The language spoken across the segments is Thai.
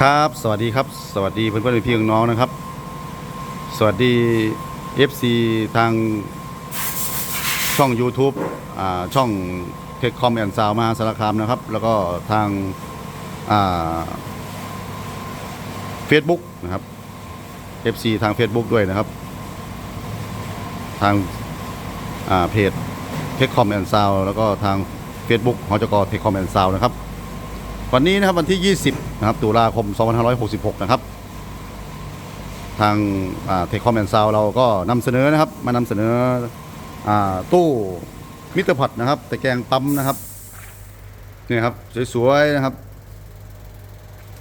ครับ สวัสดีครับ สวัสดีเพื่อนเพื่อนพี่น้องนะครับ สวัสดี FC ทางช่อง YouTube อ่าช่องเทคคอมแอนซาวมาสารคามนะครับ แล้วก็ทางอ่า Facebook นะครับ FC ทาง Facebook ด้วยนะครับ ทางอ่าเพจเทคคอมแอนซาวแล้วก็ทาง Facebook หจกเทคคอมแอนซาวนะครับ วันนี้นะครับวันที่ 20 นะครับ ตุลาคม 2566 นะครับ ทางเทคคอมแอนซาวเราก็นำเสนอนะครับ มานำเสนออตู้มิเตอร์พอตนะครับตะแกรงปั๊มนะครับนี่ครับสวยๆนะครับ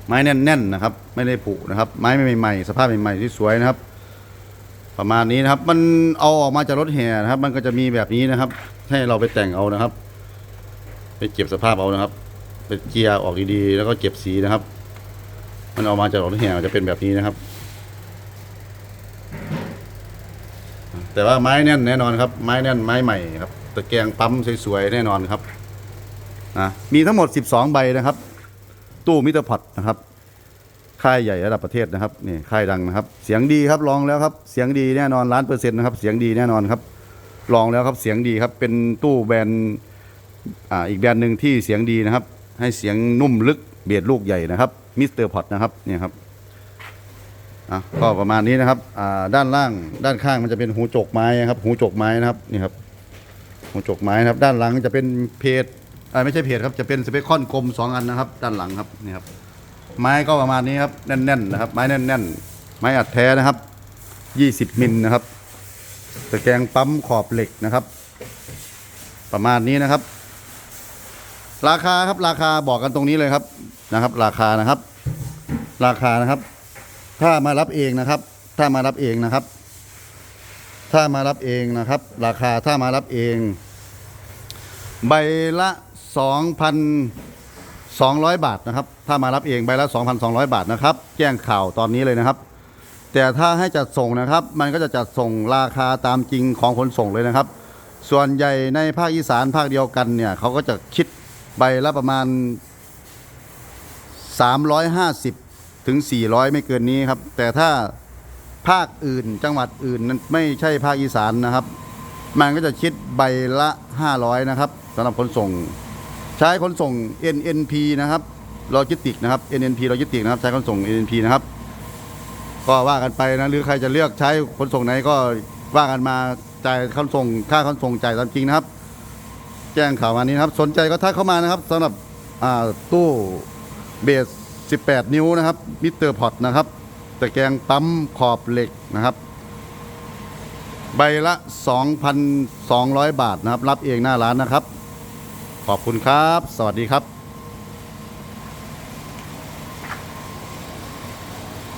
ไม้แน่นๆนะครับ ไม่ได้ผุนะครับ ไม้ใหม่ๆสภาพใหม่ๆที่สวยนะครับ ประมาณนี้นะครับ มันเอาออกมาจากรถแห่นะครับ มันก็จะมีแบบนี้นะครับ ให้เราไปแต่งเอานะครับ ไปเก็บสภาพเอานะครับ เป็นเกียร์ออกดีๆแล้วก็เก็บสีนะครับ มันออกมาจากรถแห่จะเป็นแบบนี้นะครับ แต่ว่าไม้แน่นแน่นอนครับ ไม้แน่นไม้ใหม่ครับตะแกรงปั๊มสวยๆแน่นอนครับนะมีทั้งหมด 12 ใบนะครับ ตู้มิเตอร์พอตนะครับ ค่ายใหญ่ระดับประเทศนะครับนี่ค่ายดังนะครับ เสียงดีครับลองแล้วครับเสียงดีแน่นอนล้านเปอร์เซ็นต์นะครับเสียงดีแน่นอนครับลองแล้วครับเสียงดีครับเป็นตู้แบรนด์อ่าอีกแบรนด์หนึ่งที่เสียงดีนะครับ ให้เสียงนุ่มลึกเบียดลูกใหญ่นะครับมิสเตอร์พอตนะครับเนี่ยครับอะก็ประมาณนี้นะครับอ่าด้านล่างด้านข้างมันจะเป็นหูจกไม้นะครับ หูจกไม้นะครับนี่ครับหูจกไม้นะครับ ด้านหลังจะเป็นเพจอ่าไม่ใช่เพจครับจะเป็นสเปคคอนกลมสองอันนะครับ ด้านหลังครับนี่ครับไม้ก็ประมาณนี้ครับแน่นๆนะครับ ไม้แน่นๆ ไม้อัดแท้นะครับ20มิลนะครับตะแกรงปั๊มขอบเหล็กนะครับ ประมาณนี้นะครับ ราคาครับราคาบอกกันตรงนี้เลยครับนะครับ ราคานะครับ ราคานะครับ ถ้ามารับเองนะครับ ถ้ามารับเองนะครับ ถ้ามารับเองนะครับ ราคาถ้ามารับเอง ใบละ2,200บาทนะครับ ถ้ามารับเองใบละ2,200บาทนะครับ แจ้งข่าวตอนนี้เลยนะครับ แต่ถ้าให้จัดส่งนะครับ มันก็จะจัดส่งราคาตามจริงของขนส่งเลยนะครับ ส่วนใหญ่ในภาคอีสานภาคเดียวกันเนี่ยเขาก็จะคิด ใบละประมาณ 350 ถึง 400 ไม่เกินนี้ครับ แต่ถ้าภาคอื่นจังหวัดอื่นนั้นไม่ใช่ภาคอีสานนะครับ มันก็จะคิดใบละ 500 นะครับสำหรับขนส่ง ใช้ขนส่ง NNP นะครับโลจิสติกนะครับ NNP โลจิสติกนะครับ ใช้ขนส่ง NNP นะครับ ก็ว่ากันไปนะหรือใครจะเลือกใช้ขนส่งไหนก็ว่ากันมาจ่ายขนส่งค่าขนส่งจ่ายตามจริงนะครับ แจ้งข่าวมานี้นะครับ สนใจก็ทักเข้ามานะครับสำหรับตู้เบส 18 นิ้วนะครับมิเตอร์พอตนะครับตะแกรงปั๊มขอบเหล็กนะครับ ใบละ 2,200 บาทนะครับ รับเองหน้าร้านนะครับ ขอบคุณครับ สวัสดีครับ